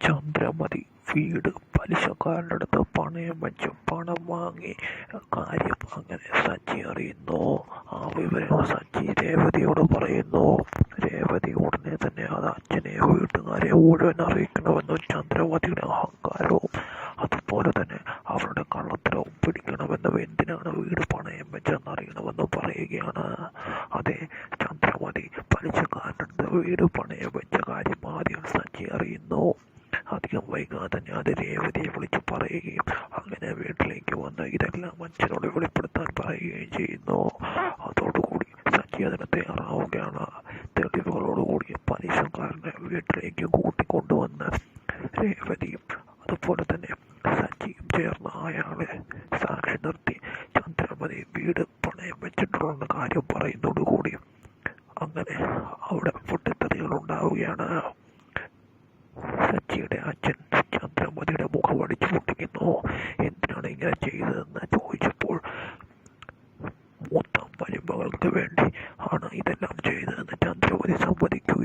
ചന്ദ്രമതി വീട് പലിശക്കാരന്റെ അടുത്ത് പണയം വെച്ച് പണം വാങ്ങി കാര്യം അങ്ങനെ സച്ചി അറിയുന്നു. ആ വിവരം സച്ചി രേവതിയോട് പറയുന്നു. രേവതി ഉടനെ തന്നെ അത് അച്ഛനെ വീട്ടുകാരെ മുഴുവൻ അറിയിക്കണമെന്നും ചന്ദ്രമതിയുടെ അഹങ്കാരവും അതുപോലെ തന്നെ അവരുടെ കള്ളത്തരവും പിടിക്കണമെന്നും എന്തിനാണ് വീട് പണയം വെച്ചെന്ന് അറിയണമെന്നും പറയുകയാണ്. അതെ ചന്ദ്രമതി പലിശക്കാരന്റെ അടുത്ത് വീട് പണയം വെച്ച കാര്യം ആദ്യം സച്ചി അറിയുന്നു. അധികം വൈകാതെ ഞാൻ രേവതിയെ വിളിച്ചു പറയുകയും അങ്ങനെ വീട്ടിലേക്ക് വന്ന് ഇതെല്ലാം മനുഷ്യനോട് വെളിപ്പെടുത്താൻ പറയുകയും ചെയ്യുന്നു. അതോടുകൂടി സച്ചി അതിന് തയ്യാറാവുകയാണ്. തെളിവുകളോടുകൂടി പലിശക്കാരനെ വീട്ടിലേക്ക് കൂട്ടിക്കൊണ്ടുവന്ന് രേവതിയും അതുപോലെ തന്നെ സച്ചിയും ചേർന്ന് അയാളെ സാക്ഷി നിർത്തി ചന്ദ്രമതി വീട് പണയം വെച്ചിട്ടുള്ള കാര്യം പറയുന്നതോടുകൂടി അങ്ങനെ അവിടെ പൊട്ടിത്തെറികൾ ഉണ്ടാവുകയാണ്. പൊട്ടിക്കുന്നു എന്തിനാണ് ഇങ്ങനെ ചെയ്തതെന്ന് ചോദിച്ചപ്പോൾ മൂത്ത മരുമകൾക്ക് വേണ്ടി ആണ് ഇതെല്ലാം ചെയ്തതെന്ന് ചന്ദ്രമതി സമ്മതിക്കുകയും